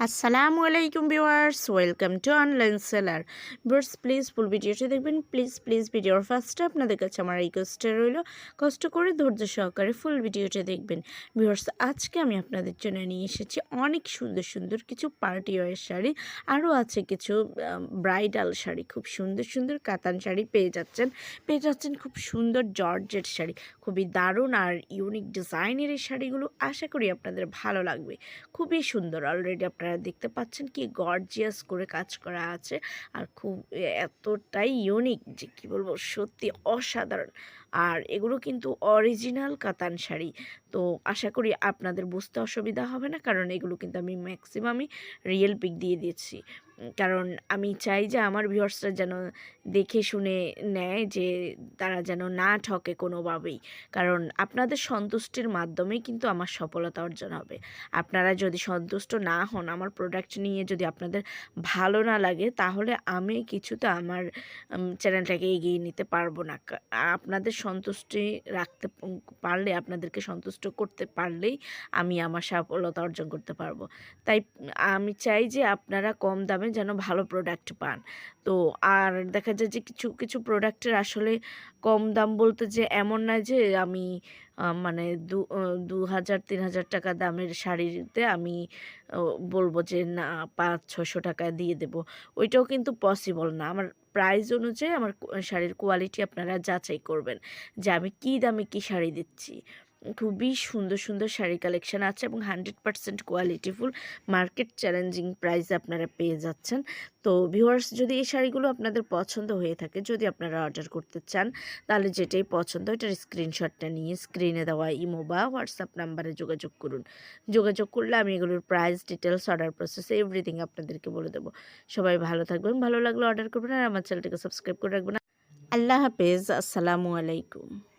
আসসালামু আলাইকুম viewers, welcome to online seller. Viewers, please full ভিডিওটি দেখবেন। প্লিজ প্লিজ ভিডিওর ফার্স্টে আপনাদের কাছে আমার রিকোয়েস্টে রইল, কষ্ট করে ধৈর্য সহকারে ফুল ভিডিওটা দেখবেন। ভিউয়ার্স, আজকে আমি আপনাদের জন্য নিয়ে এসেছি অনেক সুন্দর সুন্দর কিছু পার্টি ওয়ার শাড়ি। আরও আছে কিছু ব্রাইডাল শাড়ি, খুব সুন্দর সুন্দর কাতান শাড়ি পেয়ে যাচ্ছেন। পেয়ে যাচ্ছেন খুব সুন্দর জর্জের শাড়ি। খুবই দারুণ আর ইউনিক ডিজাইনের এই শাড়িগুলো আশা করি আপনাদের ভালো লাগবে। খুবই সুন্দর, অলরেডি আপনারা দেখতে পাচ্ছেন কি গর্জিয়াস করে কাজ করা আছে। আর খুব এতটাই ইউনিক যে কি বলব, সত্যি অসাধারণ। আর এগুলো কিন্তু অরিজিনাল কাতান শাড়ি। তো আশা করি আপনাদের বুঝতে অসুবিধা হবে না, কারণ এগুলো কিন্তু আমি ম্যাক্সিমামই রিয়েল পিক দিয়ে দিয়েছি কারণ আমি চাই যে আমার ভিউয়ার্সরা যেন দেখে শুনে নেয় যে তারা যেন না ঠকে কোনোভাবেই। কারণ আপনাদের সন্তুষ্টির মাধ্যমেই কিন্তু আমার সফলতা অর্জন হবে। আপনারা যদি সন্তুষ্ট না হন, আমার প্রোডাক্ট নিয়ে যদি আপনাদের ভালো না লাগে, তাহলে আমি কিছুতে আমার চ্যানেলটাকে এগিয়ে নিতে পারব না। আপনাদের সন্তুষ্টি রাখতে পারলে, আপনাদেরকে সন্তুষ্ট করতে পারলেই আমি আমার সফলতা অর্জন করতে পারব। তাই আমি চাই যে আপনারা কম দামে যেন ভালো প্রোডাক্ট পান। তো আর দেখা যায় যে কিছু কিছু প্রোডাক্টের আসলে কম দাম বলতে যে এমন না যে আমি মানে দু দু হাজার, তিন হাজার টাকা দামের শাড়িতে আমি বলব যে না, পাঁচ ছশো টাকা দিয়ে দেবো। ওইটাও কিন্তু পসিবল না। আমার প্রাইস অনুযায়ী আমার শাড়ির কোয়ালিটি আপনারা যাচাই করবেন যে আমি কী দামে কী শাড়ি দিচ্ছি। খুবই সুন্দর সুন্দর শাড়ি কালেকশন আছে এবং হান্ড্রেড পারসেন্ট কোয়ালিটিফুল মার্কেট চ্যালেঞ্জিং প্রাইস আপনারা পেয়ে যাচ্ছেন। তো ভিউয়ার্স যদি এই শাড়িগুলো আপনাদের পছন্দ হয়ে থাকে, যদি আপনারা অর্ডার করতে চান, তাহলে যেটাই পছন্দ ওইটার স্ক্রিনশটটা নিয়ে স্ক্রিনে দেওয়া ইমো বা হোয়াটসঅ্যাপ নাম্বারে যোগাযোগ করুন। যোগাযোগ করলে আমি এগুলোর price details order process everything আপনাদেরকে বলে দেবো। সবাই ভালো থাকবেন, ভালো লাগলে অর্ডার করবেন আর আমার চ্যানেলটাকে সাবস্ক্রাইব করে রাখবেন। আল্লাহ হাফেজ, আসসালামু আলাইকুম।